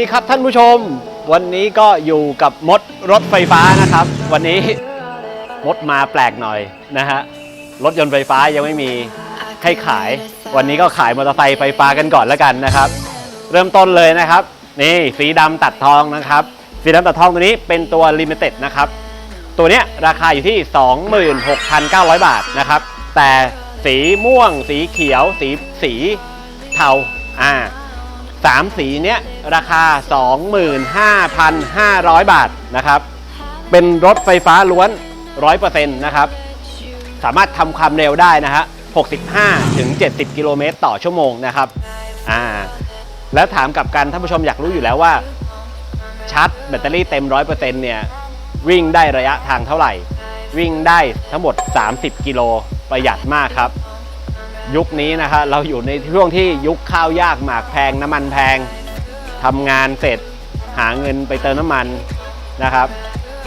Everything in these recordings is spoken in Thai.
ดีครับท่านผู้ชม วันนี้ก็อยู่กับมดรถไฟฟ้านะครับ วันนี้มดมาแปลกหน่อยนะฮะรถยนต์ไฟฟ้ายังไม่มีให้ขาย วันนี้ก็ขายมอเตอร์ไซค์ไฟฟ้ากันก่อนแล้วกันนะครับ เริ่มต้นเลยนะครับ นี่สีดำตัดทองนะครับ สีดำตัดทองตัวนี้เป็นตัว Limited นะครับ ตัวเนี้ยราคาอยู่ที่ 26,900 บาทนะครับ แต่สีม่วง สีเขียว สีสีเทาอ่า สามสีเนี้ยราคา 25,500 บาทนะครับ เป็นรถไฟฟ้าล้วน 100%นะครับ สามารถทำความเร็วได้นะฮะ 65 ถึง 70 กิโลเมตรต่อชั่วโมงนะครับ อ่า แล้วถามกับกันท่านผู้ชมอยากรู้อยู่แล้วว่าชาร์จแบตเตอรี่เต็ม 100%เนี่ย วิ่งได้ระยะทางเท่าไหร่ วิ่งได้ทั้งหมด 30 กิโลประหยัดมากครับ ยุคนี้นะฮะเราอยู่ในช่วงที่ยุคข้าวยากหมากแพงน้ำมันแพงทำงานเสร็จหาเงินไปเติมน้ำมันนะครับ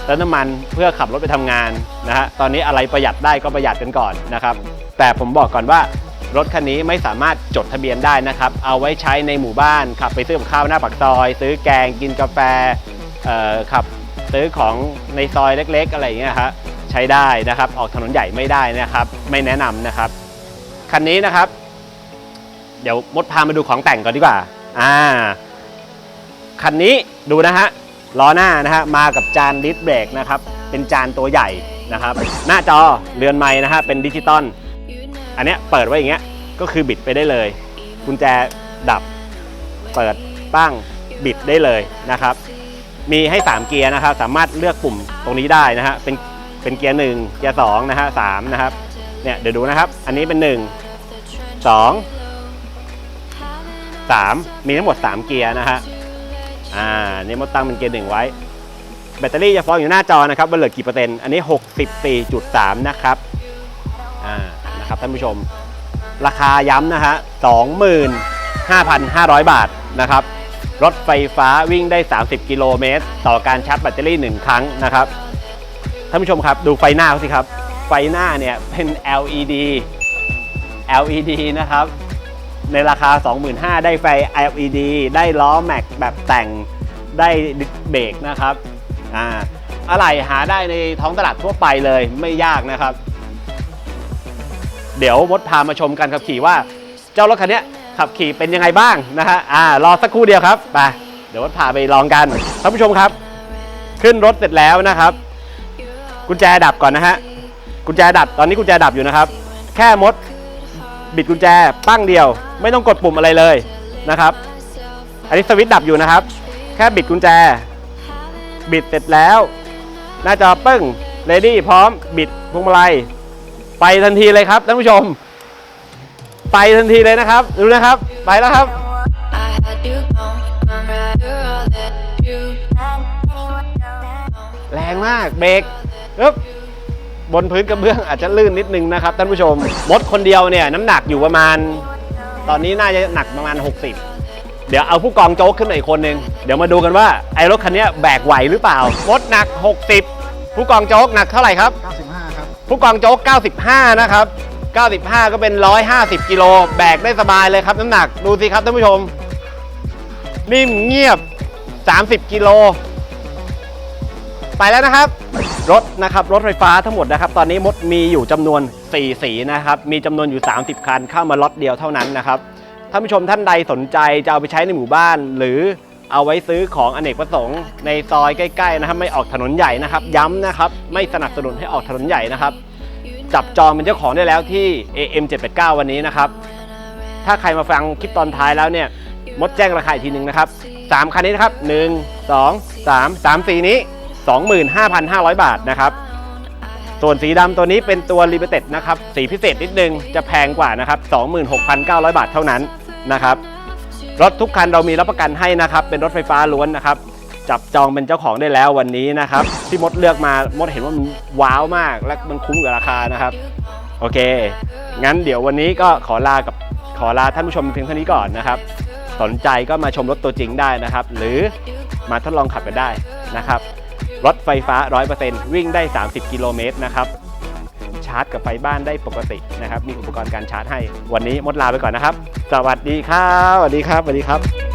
เติมน้ำมันเพื่อขับรถไปทำงานนะฮะตอนนี้อะไรประหยัดได้ก็ประหยัดกันก่อนนะครับ แต่ผมบอกก่อนว่ารถคันนี้ไม่สามารถจดทะเบียนได้นะครับ เอาไว้ใช้ในหมู่บ้าน ขับไปซื้อข้าวหน้าปากซอย ซื้อแกงกินกาแฟเอ่อขับซื้อของในซอยเล็ก ๆ อะไรอย่างเงี้ยฮะใช้ได้นะครับ ออกถนนใหญ่ไม่ได้นะครับ ไม่แนะนำนะครับ คันนี้นะครับ เดี๋ยวมดพามาดูของแต่งก่อนดีกว่า อ่า คันนี้ดูนะฮะล้อหน้านะฮะมากับจานดิสเบรกนะครับ เป็นจานตัวใหญ่นะครับ หน้าจอเรือนไม้นะฮะเป็นดิจิตอลอันเนี้ยเปิดไว้อย่างเงี้ยก็คือบิดไปได้เลยกุญแจดับเปิดตั้งบิดได้เลยนะครับ มีให้ 3 เกียร์นะครับ สามารถเลือกปุ่มตรงนี้ได้นะฮะเป็นเป็นเกียร์หนึ่งเกียร์สองนะฮะสามนะครับ เนี่ย เดี๋ยวดูนะครับ อันนี้เป็น 1 2 3 มีทั้งหมด 3 เกียร์นะฮะ อ่า นี่มดตั้งเป็นเกียร์หนึ่งไว้ แบตเตอรี่จะฟ้องอยู่หน้าจอนะครับว่าเหลือกี่เปอร์เซ็นต์ อันนี้ 64.3 นะครับ อ่า นะครับท่านผู้ชม ราคาย้ำนะฮะ 25,500 บาทนะครับ รถไฟฟ้าวิ่งได้ 30 กิโลเมตร ต่อการชาร์จแบตเตอรี่ 1 ครั้งนะครับ ท่านผู้ชมครับ ดูไฟหน้าเขาสิครับ ไฟหน้าเนี่ยเป็น LED LED นะครับ ในราคา 25,000 ได้ไฟ LED ได้ล้อแม็กแบบแต่งได้ดิสเบรกนะครับอ่าอะไรหาได้ในท้องตลาดทั่วไปเลยไม่ยากนะครับ เดี๋ยวมดพามาชมกันขับขี่ว่า เจ้ารถคันเนี้ยขับขี่เป็นยังไงบ้างนะฮะอ่ารอสักครู่เดียวครับไปเดี๋ยวมดพาไปลองกันท่านผู้ชมครับ ขึ้นรถเสร็จแล้วนะครับ กุญแจดับก่อนนะฮะ กุญแจดับตอนนี้กุญแจดับอยู่นะครับ แค่มดบิดกุญแจปั้งเดียว ไม่ต้องกดปุ่มอะไรเลยนะครับ อันนี้สวิตช์ดับอยู่นะครับ แค่บิดกุญแจ บิดเสร็จแล้วหน้าจอปึ้งเรดี้พร้อมบิดพวงมาลัย ไปทันทีเลยครับท่านผู้ชม ไปทันทีเลยนะครับดูนะครับ ไปแล้วครับ แรงมากเบรกปึ๊บ บนพื้นกระเบื้องอาจจะลื่นนิดนึงนะครับท่านผู้ชม มดคนเดียวเนี่ยน้ำหนักอยู่ประมาณ ตอนนี้น่าจะหนักประมาณ 60 เดี๋ยวเอาผู้กองโจ๊กขึ้นมาอีกคนนึง เดี๋ยวมาดูกันว่าไอ้รถคันเนี้ยแบกไหวหรือเปล่า มดหนัก 60 ผู้กองโจ๊กหนักเท่าไหร่ครับ 95 ครับ ผู้กองโจ๊ก 95 นะครับ 95 ก็เป็น 150 กิโลแบกได้สบายเลยครับน้ำหนักดูสิครับท่านผู้ชม นิ่มเงียบ 30 กิโล ไปแล้วนะครับ รถนะครับรถไฟฟ้าทั้งหมดนะครับตอนนี้มดมีอยู่จำนวน 4 สีนะครับมีจำนวนอยู่ 30 คันเข้ามาล็อตเดียวเท่านั้นนะครับท่านผู้ชมท่านใดสนใจจะเอาไปใช้ในหมู่บ้าน หรือเอาไว้ซื้อของอเนกประสงค์ในซอยใกล้ๆนะครับไม่ออกถนนใหญ่นะครับ ย้ำนะครับไม่สนับสนุนให้ออกถนนใหญ่นะครับ จับจองเป็นเจ้าของได้แล้วที่ AM 789วันนี้นะครับถ้าใครมาฟังคลิปตอนท้ายแล้วเนี่ยมดแจ้งราคาอีกทีหนึ่งนะครับ3คันนี้นะครับ 1 2 3 3สีนี้ 25,500 บาทนะครับ ส่วนสีดำตัวนี้เป็นตัว Limited นะครับ สีพิเศษนิดนึงจะแพงกว่านะครับ 26,900 บาทเท่านั้นนะครับ รถทุกคันเรามีรับประกันให้นะครับ เป็นรถไฟฟ้าล้วนนะครับ จับจองเป็นเจ้าของได้แล้ววันนี้นะครับ ที่มดเลือกมามดเห็นว่ามันว้าวมาก และมันคุ้มกับราคานะครับ โอเค งั้นเดี๋ยววันนี้ก็ขอลากับขอลาท่านผู้ชมเพียงเท่านี้ก่อนนะครับ สนใจก็มาชมรถตัวจริงได้นะครับ หรือมาทดลองขับกันได้นะครับ รถไฟฟ้า 100%วิ่งได้ 30 กิโลเมตรนะครับ ชาร์จกับไฟบ้านได้ปกตินะครับ มีอุปกรณ์การชาร์จให้ วันนี้มดลาไปก่อนนะครับ สวัสดีครับ สวัสดีครับ สวัสดีครับ